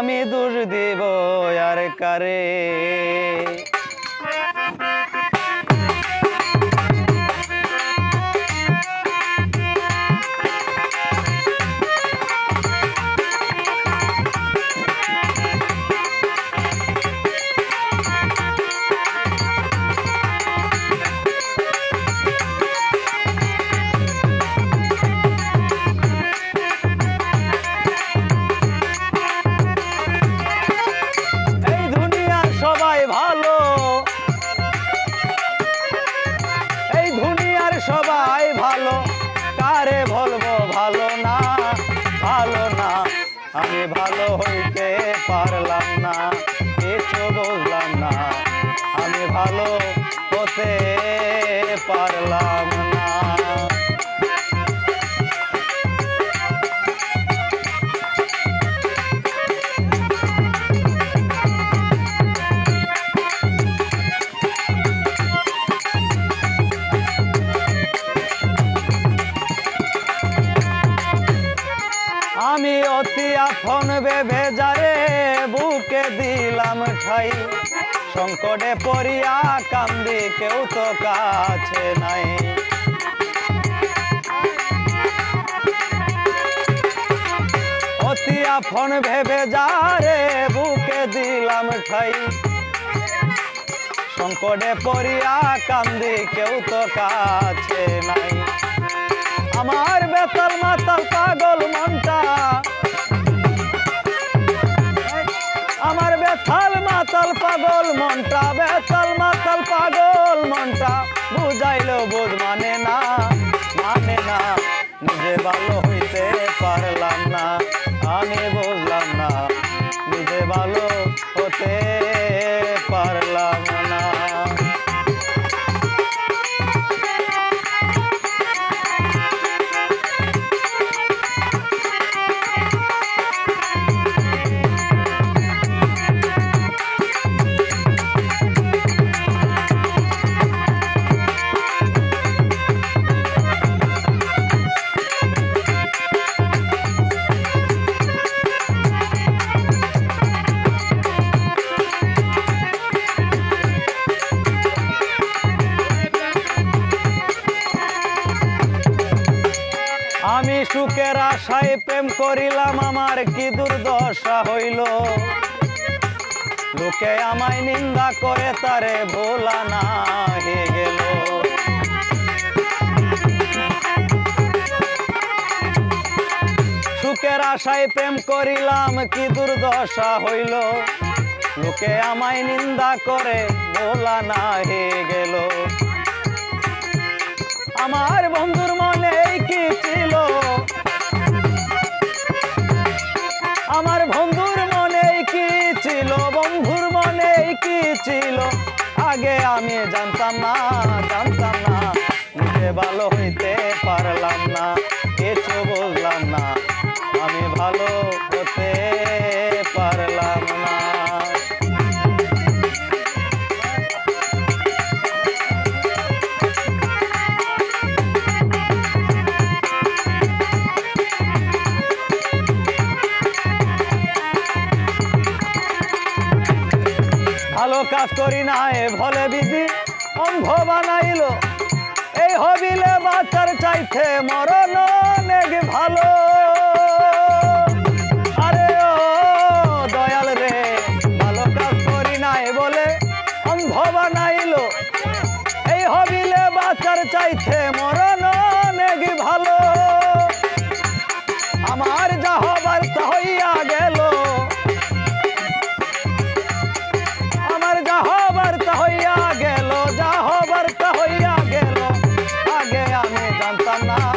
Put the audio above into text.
আমি দোষ দেব আর কারে? আমি ভালো হইতে পারলাম না কিছু বুঝলাম না। আমি ভালো হতে পারলাম আমি অতি আফন ভেবে যারে বুকে দিলাম ঠাই। সংকটে পড়িয়া কান্দি কেউ তো কাছে নাই। অতি আফন ভেবে যারে বুকে দিলাম ঠাই। সংকটে পড়িয়া কান্দি কেউ তো কাছে নাই। আমার বেতাল মাতাল পাগল মনটা মনটা বেতাল মাতাল পাগল মনটা বুঝাইলো বোধ মানে না মানে না নিজে ভালো আমি সুখের আশায় প্রেম করিলাম, আমার কি দুর্দশা হইল? লোকে আমায় নিন্দা করে, তারে ভোলা না গেল। সুখের আশায় প্রেম করিলাম, কি দুর্দশা হইল? লোকে আমায় নিন্দা করে, ভোলা না হয়ে গেল। ছিল বন্ধুর মনে কি ছিল? আগে আমি জানতাম না জানতাম না। নিজে ভালো হইতে পারলাম না। ভালো কাজ করি না, এ ভলে বিধি অন্ধ বানাইল। এই হবিলে বাচ্চার চাইতে মরণ নেগে ভালো। আরে ও দয়াল রে, ভালো কাজ করি নাই বলে অন্ধ বানাইল। এই হবিলে বাচ্চার চাইছে মরণ অনেক ভালো। আমার যা হবার তা হইয়া গে I'm done.